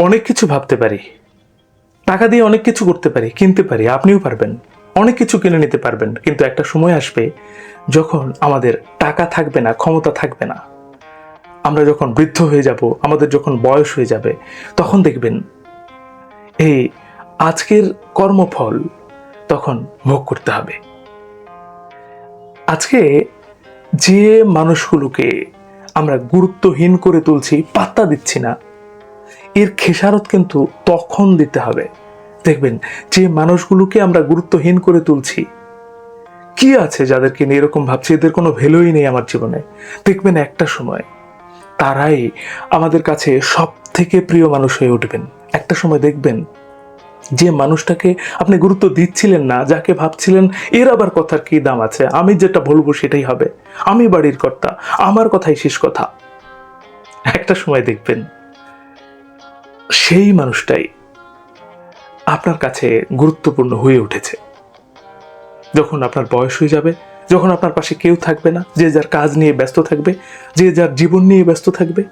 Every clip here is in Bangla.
অনেক কিছু ভাবতে পারি। টাকা দিয়ে অনেক কিছু করতে পারি, কিনতে পারি, আপনিও পারবেন। অনেক কিছু কিনে নিতে পারবেন, কিন্তু একটা সময় আসবে যখন আমাদের টাকা থাকবে না, ক্ষমতা থাকবে না। আমরা যখন বৃদ্ধ হয়ে যাব, আমাদের যখন বয়স হয়ে যাবে, তখন দেখবেন এই আজকের কর্মফল তখন ভোগ করতে হবে। আজকে যে মানুষগুলোকে আমরা গুরুত্বহীন করে তুলছি, পাত্তা দিচ্ছি না এর খেসারত কিন্তু তখন দিতে হবে। দেখবেন, যে মানুষগুলোকে আমরা গুরুত্বহীন করে তুলছি, কি আছে যাদেরকে নিয়ে এরকম ভাবছি? এদের কোনো ভ্যালুই নেই আমার জীবনে। দেখবেন একটা সময়, তারাই আমাদের কাছে সব থেকে প্রিয় মানুষ হয়ে উঠবেন। একটা সময় দেখবেন, যে মানুষটাকে আপনি গুরুত্ব দিচ্ছিলেন না, যাকে ভাবছিলেন, এর আবার কথার কি দাম আছে? আমি যেটা বলব সেটাই হবে। আমি বাড়ির কর্তা, আমার কথাই শেষ কথা। একটা সময় দেখবেন সেই মানুষটাই আপনার কাছে গুরুত্বপূর্ণ হয়ে উঠেছে। যখন আপনার বয়স হয়ে যাবে, যখন আপনার পাশে কেউ থাকবে না, যে যার কাজ নিয়ে ব্যস্ত থাকবে, যে যার জীবন নিয়ে ব্যস্ত থাকবে,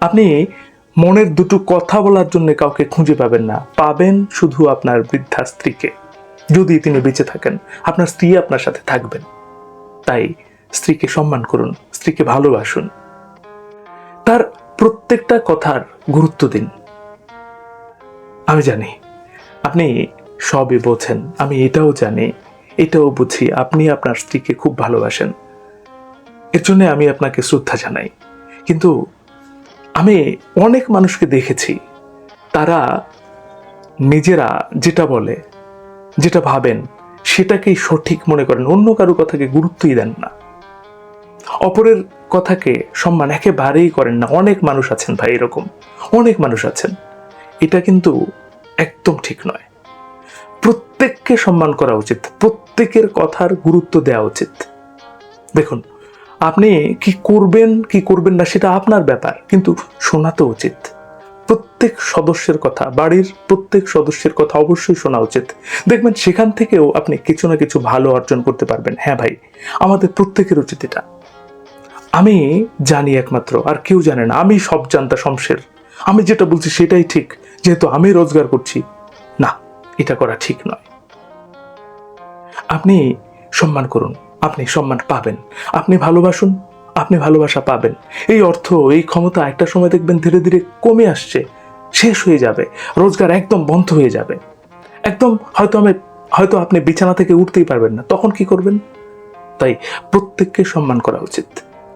আপনি মনের দুটো কথা বলার জন্য কাউকে খুঁজে পাবেন না। পাবেন শুধু আপনার বৃদ্ধা স্ত্রীকে। যদি তিনি বেঁচে থাকেন, আপনার স্ত্রী আপনার সাথে থাকবেন। তাই স্ত্রীকে সম্মান করুন, স্ত্রীকে ভালোবাসুন। তার প্রত্যেকটা কথার গুরুত্ব দিন। আমি জানি। আপনি সবই বোঝেন, আমি এটাও জানি, এটাও বুঝি আপনি আপনার স্ত্রীকে খুব ভালোবাসেন। এর জন্য আমি আপনাকে শ্রদ্ধা জানাই। কিন্তু আমি অনেক মানুষকে দেখেছি, তারা নিজেরা যেটা বলে, যেটা ভাবেন, সেটাকেই সঠিক মনে করেন, অন্য কারও কথাকে গুরুত্বই দেন না। অপরের কথাকে সম্মান একেবারেই করেন না। অনেক মানুষ আছেন ভাই এরকম, অনেক মানুষ আছেন। এটা কিন্তু একদম ঠিক নয়। প্রত্যেককে সম্মান করা উচিত, প্রত্যেকের কথার গুরুত্ব দেওয়া উচিত। দেখুন, আপনি কি করবেন কি করবেন না সেটা আপনার ব্যাপার, কিন্তু শোনা তো উচিত। প্রত্যেক সদস্যের কথা, বাড়ির প্রত্যেক সদস্যের কথা অবশ্যই শোনা উচিত। দেখবেন সেখান থেকেও আপনি কিছু না কিছু ভালো অর্জন করতে পারবেন। হ্যাঁ ভাই, আমাদের প্রত্যেকের উচিত এটা। আমি জানি একমাত্র, আর কেউ জানে না। আমি সব জানতা শমশের। আমি যেটা বলছি সেটাই ঠিক। যেহেতু আমি রোজগার করছি, না, এটা করা ঠিক নয়। আপনি সম্মান করুন, আপনি সম্মান পাবেন, আপনি ভালোবাসুন, আপনি ভালোবাসা পাবেন। এই অর্থ, এই ক্ষমতা একটা সময় দেখবেন ধীরে ধীরে কমে আসছে, শেষ হয়ে যাবে, রোজগার একদম বন্ধ হয়ে যাবে। একদম হয়তো আমি, হয়তো আপনি বিছানা থেকে উঠতেই পারবেন না, তখন কি করবেন? তাই প্রত্যেককে সম্মান করা উচিত।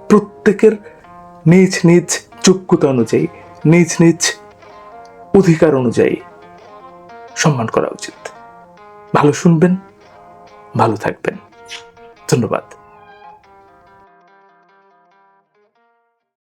প্রত্যেকের নিজ নিজ যোগ্যতা অনুযায়ী, নিজ নিজ অধিকার অনুযায়ী সম্মান করা উচিত। ভালো শুনবেন ভালো থাকবেন। ধন্যবাদ।